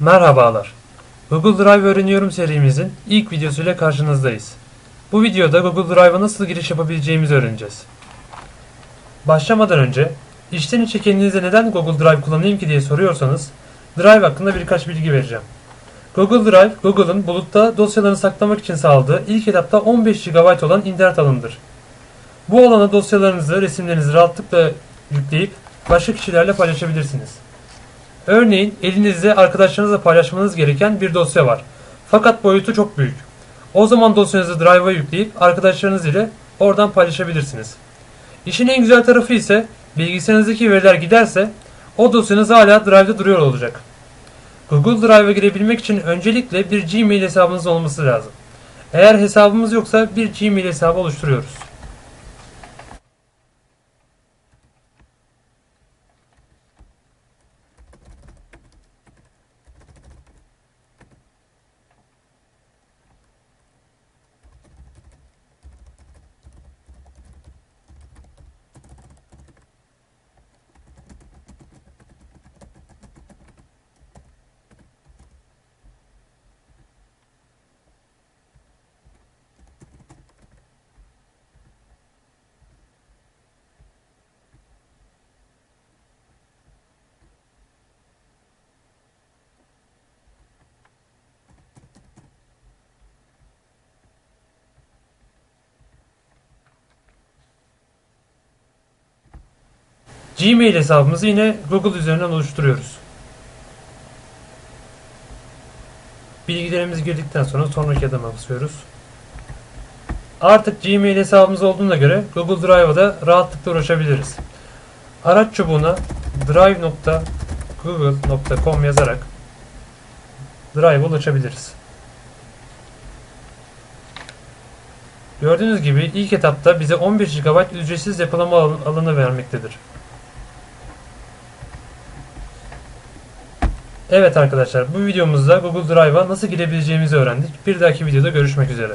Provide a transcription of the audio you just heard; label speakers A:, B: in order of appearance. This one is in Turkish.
A: Merhabalar. Google Drive öğreniyorum serimizin ilk videosuyla karşınızdayız. Bu videoda Google Drive'a nasıl giriş yapabileceğimizi öğreneceğiz. Başlamadan önce, içten içe kendinize neden Google Drive kullanayım ki diye soruyorsanız, Drive hakkında birkaç bilgi vereceğim. Google Drive, Google'ın bulutta dosyalarını saklamak için sağladığı ilk etapta 15 GB olan internet alanıdır. Bu alana dosyalarınızı, resimlerinizi rahatlıkla yükleyip başka kişilerle paylaşabilirsiniz. Örneğin elinizde arkadaşlarınızla paylaşmanız gereken bir dosya var. Fakat boyutu çok büyük. O zaman dosyanızı Drive'a yükleyip arkadaşlarınız ile oradan paylaşabilirsiniz. İşin en güzel tarafı ise bilgisayarınızdaki veriler giderse o dosyanız hala Drive'da duruyor olacak. Google Drive'a girebilmek için öncelikle bir Gmail hesabınız olması lazım. Eğer hesabımız yoksa bir Gmail hesabı oluşturuyoruz. Gmail hesabımızı yine Google üzerinden oluşturuyoruz. Bilgilerimizi girdikten sonra sonraki adıma basıyoruz. Artık Gmail hesabımız olduğuna göre Google Drive'a da rahatlıkla ulaşabiliriz. Araç çubuğuna drive.google.com yazarak Drive'a ulaşabiliriz. Gördüğünüz gibi ilk etapta bize 15 GB ücretsiz depolama alan- alanı vermektedir. Evet arkadaşlar bu videomuzda Google Drive'a nasıl girebileceğimizi öğrendik. Bir dahaki videoda görüşmek üzere.